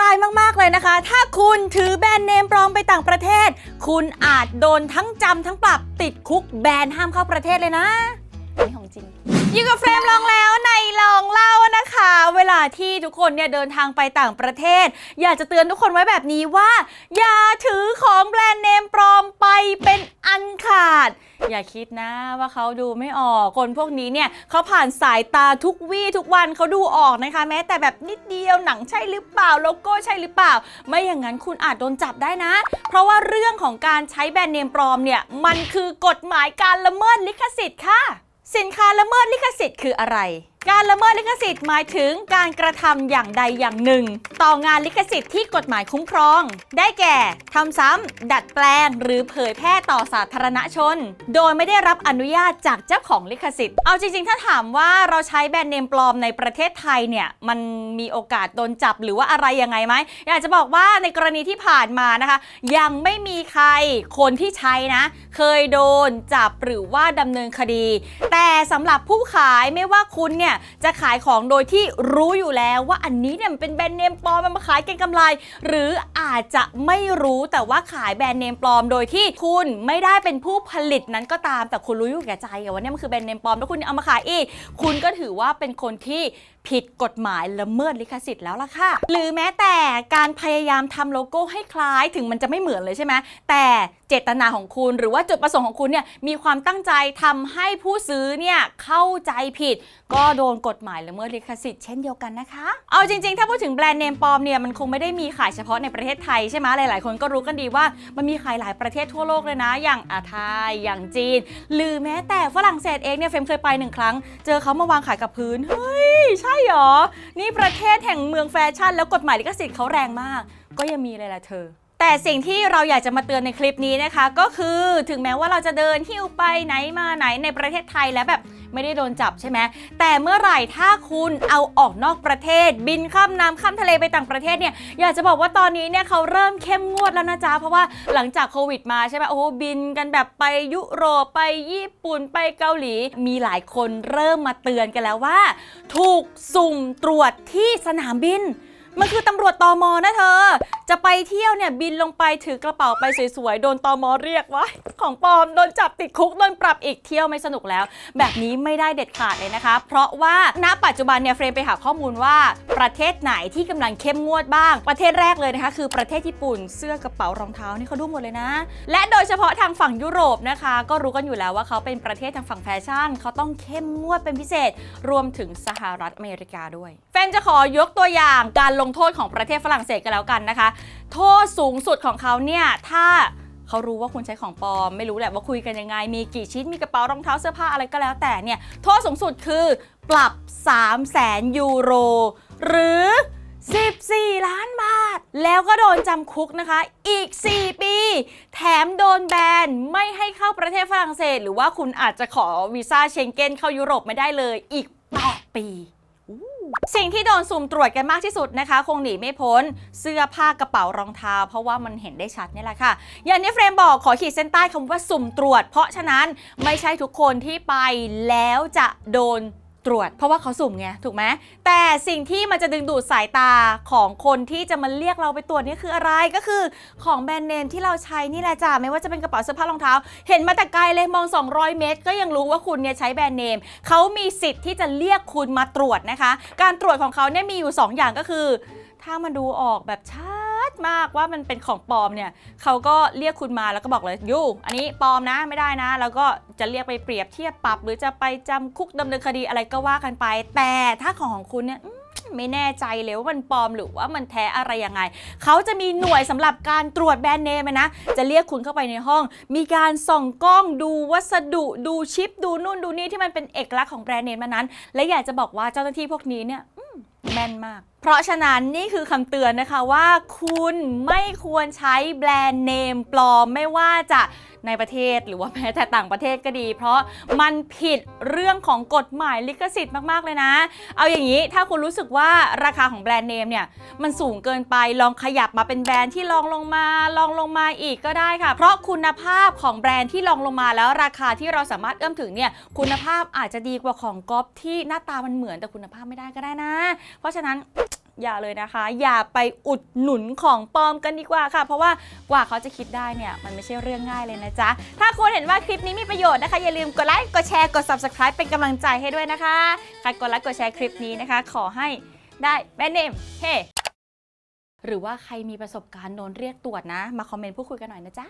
รายมากๆเลยนะคะ ถ้าคุณถือแบรนด์เนมปลอมไปต่างประเทศ คุณอาจโดนทั้งจำทั้งปรับติดคุกแบนห้ามเข้าประเทศเลยนะอันนี้ของจริงอยู่กับเฟรมลองแล้วในลองเล่านะคะ เวลาที่ทุกคนเนี่ยเดินทางไปต่างประเทศ อยากจะเตือนทุกคนไว้แบบนี้ว่า อย่าถือของแบรนด์เนมปลอมไปเป็นอันขาด อย่าคิดนะว่าเขาดูไม่ออกคนพวกนี้เนี่ยเขาผ่านสายตาทุกวี่ทุกวันเขาดูออกนะคะ แม้แต่แบบนิดเดียวหนังใช่หรือเปล่าโลโก้ใช่หรือเปล่า ไม่อย่างนั้นคุณอาจโดนจับได้นะ เพราะว่าเรื่องของการใช้แบรนด์เนมปลอมเนี่ยมันคือกฎหมายการละเมิดลิขสิทธิ์ค่ะ สินค้าละเมิดลิขสิทธิ์คืออะไร การละเมิดลิขสิทธิ์หมายถึงการกระทำอย่างใดอย่างหนึ่ง ต่องานลิขสิทธิ์ที่กฎหมายคุ้มครอง ได้แก่ทำซ้ำดัดแปลง หรือเผยแพร่ต่อสาธารณชน โดยไม่ได้รับอนุญาตจากเจ้าของลิขสิทธิ์ เอาจริงๆ ถ้าถามว่าเราใช้แบรนด์เนมปลอมในประเทศไทยเนี่ยมันมีโอกาสโดนจับหรือว่าอะไรยังไงไหมอยากจะบอกว่าในกรณีที่ผ่านมานะคะ ยังไม่มีใครคนที่ใช้นะ เคยโดนจับหรือว่าดำเนินคดี แต่สำหรับผู้ขายไม่ว่าคุณเนี่ยจะขายของโดยที่รู้อยู่แล้วว่าอันนี้เนี่ยมันเป็นแบรนด์เนมปลอมมันมาขายเก็งกำไร หรืออาจจะไม่รู้แต่ว่าขายแบรนด์เนมปลอมโดยที่คุณไม่ได้เป็นผู้ผลิตนั้นก็ตามแต่คุณรู้อยู่แก่ใจว่าเนี่ยมันคือแบรนด์เนมปลอมแล้วคุณเอามาขายอีก คุณก็ถือว่าเป็นคนที่ผิดกฎหมายละเมิดลิขสิทธิ์แล้วล่ะค่ะ หรือแม้แต่การพยายามทำโลโก้ให้คล้ายถึงมันจะไม่เหมือนเลยใช่ไหมแต่ เจตนาของคุณ หรือว่าจุดประสงค์ของคุณเนี่ยมีความตั้งใจทำให้ผู้ซื้อเนี่ยเข้าใจผิด ก็โดนกฎหมายละเมิดลิขสิทธิ์เช่นเดียวกันนะคะ เอาจริงๆ ถ้าพูดถึงแบรนด์เนมปลอมเนี่ยมันคงไม่ได้มีขายเฉพาะในประเทศไทยใช่ไหมหลายๆ คนก็รู้กันดีว่ามันมีขายหลายประเทศทั่วโลกเลยนะ อย่างอาไทยอย่างจีน หรือแม้แต่ฝรั่งเศสเองเนี่ยเฟรมเคยไปหนึ่งครั้ง เจอเขามาวางขายกับพื้นเฮ้ยใช่เหรอนี่ประเทศแห่งเมืองแฟชั่น แล้วกฎหมายลิขสิทธิ์เขาแรงมาก ก็ยังมีเลยล่ะเธอ แต่สิ่งที่เราอยากจะมาเตือนในคลิปนี้นะคะ ก็คือถึงแม้ว่าเราจะเดินหิ้วไปไหนมาไหนในประเทศไทยแล้วแบบไม่ได้โดนจับใช่ไหม แต่เมื่อไหร่ถ้าคุณเอาออกนอกประเทศ บินข้ามน้ำข้ามทะเลไปต่างประเทศเนี่ยอยากจะบอกว่าตอนนี้เนี่ยเขาเริ่มเข้มงวดแล้วนะจ๊ะ เพราะว่าหลังจากโควิดมาใช่ไหมโอ้โหบินกันแบบไปยุโรปไปญี่ปุ่นไปเกาหลี มีหลายคนเริ่มมาเตือนกันแล้วว่า ถูกสุ่มตรวจที่สนามบิน มันคือตำรวจตอมอนะเธอ จะไปเที่ยวเนี่ยบินลงไปถือกระเป๋าไปสวยๆ โดนตอมอเรียกว่าของปลอม โดนจับติดคุก โดนปรับอีกเที่ยวไม่สนุกแล้ว แบบนี้ไม่ได้เด็ดขาดเลยนะคะ เพราะว่าณปัจจุบันเนี่ยเฟรมไปหาข้อมูลว่าประเทศไหนที่กำลังเข้มงวดบ้าง ประเทศแรกเลยนะคะ คือประเทศญี่ปุ่นเสื้อกระเป๋ารองเท้านี่เขาดูหมดเลยนะ และโดยเฉพาะทางฝั่งยุโรปนะคะ ก็รู้กันอยู่แล้วว่าเขาเป็นประเทศทางฝั่งแฟชั่นเขาต้องเข้มงวดเป็นพิเศษ รวมถึงสหรัฐอเมริกาด้วย เฟรมจะขอยกตัวอย่างการลงโทษของประเทศฝรั่งเศสกันแล้วกันนะคะ โทษสูงสุดของเขาเนี่ยถ้าเขารู้ว่าคุณใช้ของปลอม ไม่รู้แหละว่าคุยกันยังไง มีกี่ชิ้นมีกระเป๋ารองเท้าเสื้อผ้าอะไรก็แล้วแต่เนี่ยโทษสูงสุดคือปรับ 3 0 0แสนยูโร หรือ 14 ล้านบาท แล้วก็โดนจำคุกนะคะ อีก 4 ปี แถมโดนแบน ไม่ให้เข้าประเทศฝรั่งเศส หรือว่าคุณอาจจะขอวีซ่าเชงเก้นเข้ายุโรปไม่ได้เลยอีก 8 ปี สิ่งที่โดนสุ่มตรวจกันมากที่สุดนะคะ คงหนีไม่พ้น เสื้อผ้ากระเป๋ารองเท้า เพราะว่ามันเห็นได้ชัดนี่แหละค่ะ อย่างที่เฟรมบอกขอขีดเส้นใต้คำว่าสุ่มตรวจ เพราะฉะนั้นไม่ใช่ทุกคนที่ไปแล้วจะโดน ตรวจ เพราะว่าเขาสุ่มไงถูกไหมแต่สิ่งที่มันจะดึงดูดสายตาของคนที่จะมาเรียกเราไปตรวจนี่คืออะไรก็คือของแบรนด์เนมที่เราใช้นี่แหละจ้ะไม่ว่าจะเป็นกระเป๋าเสื้อผ้ารองเท้า เห็นมาแต่ไกลเลยมอง 200 เมตร ก็ยังรู้ว่าคุณเนี่ยใช้แบรนด์เนมเขามีสิทธิ์ที่จะเรียกคุณมาตรวจนะคะ การตรวจของเขาเนี่ยมีอยู่ 2 อย่างก็คือ ถ้ามันดูออกแบบชัด มากว่ามันเป็นของปลอมเนี่ยเขาก็เรียกคุณมาแล้วก็บอกเลยยูอันนี้ปลอมนะไม่ได้นะ แล้วก็จะเรียกไปเปรียบเทียบปรับ หรือจะไปจำคุกดำเนินคดีอะไรก็ว่ากันไป แต่ถ้าของของคุณเนี่ยไม่แน่ใจเลยว่ามันปลอมหรือว่ามันแท้อะไรยังไง เขาจะมีหน่วยสำหรับการตรวจแบรนด์เนมนะ จะเรียกคุณเข้าไปในห้อง มีการส่องกล้องดูวัสดุดูชิป ดูนู่นดูนี่ที่มันเป็นเอกลักษณ์ของแบรนด์เนมนั้น และอยากจะบอกว่าเจ้าหน้าที่พวกนี้เนี่ยแม่นมาก เพราะฉะนั้นนี่คือคำเตือนนะคะว่าคุณไม่ควรใช้แบรนด์เนมปลอมไม่ว่าจะในประเทศหรือว่าแม้แต่ต่างประเทศก็ดี เพราะมันผิดเรื่องของกฎหมายลิขสิทธิ์มากๆเลยนะ เอาอย่างนี้ถ้าคุณรู้สึกว่าราคาของแบรนด์เนมเนี่ยมันสูงเกินไปลองขยับมาเป็นแบรนด์ที่ลองลงมาลองลงมาอีกก็ได้ค่ะ เพราะคุณภาพของแบรนด์ที่ลองลงมาแล้วราคาที่เราสามารถเอื้อมถึงเนี่ยคุณภาพอาจจะดีกว่าของก๊อปที่หน้าตามันเหมือนแต่คุณภาพไม่ได้ก็ได้นะ เพราะฉะนั้นอย่าเลยนะคะ อย่าไปอุดหนุนของปลอมกันดีกว่าค่ะ เพราะว่ากว่าเขาจะคิดได้เนี่ย มันไม่ใช่เรื่องง่ายเลยนะจ๊ะ ถ้าคุณเห็นว่าคลิปนี้มีประโยชน์นะคะ อย่าลืมกดไลค์กดแชร์กด subscribe เป็นกำลังใจให้ด้วยนะคะใครกดไลค์กดแชร์คลิปนี้นะคะ ขอให้ได้แบรนด์เนมเฮ้หรือว่าใครมีประสบการณ์โดนเรียกตรวจนะ มาคอมเมนต์พูดคุยกันหน่อยนะจ๊ะ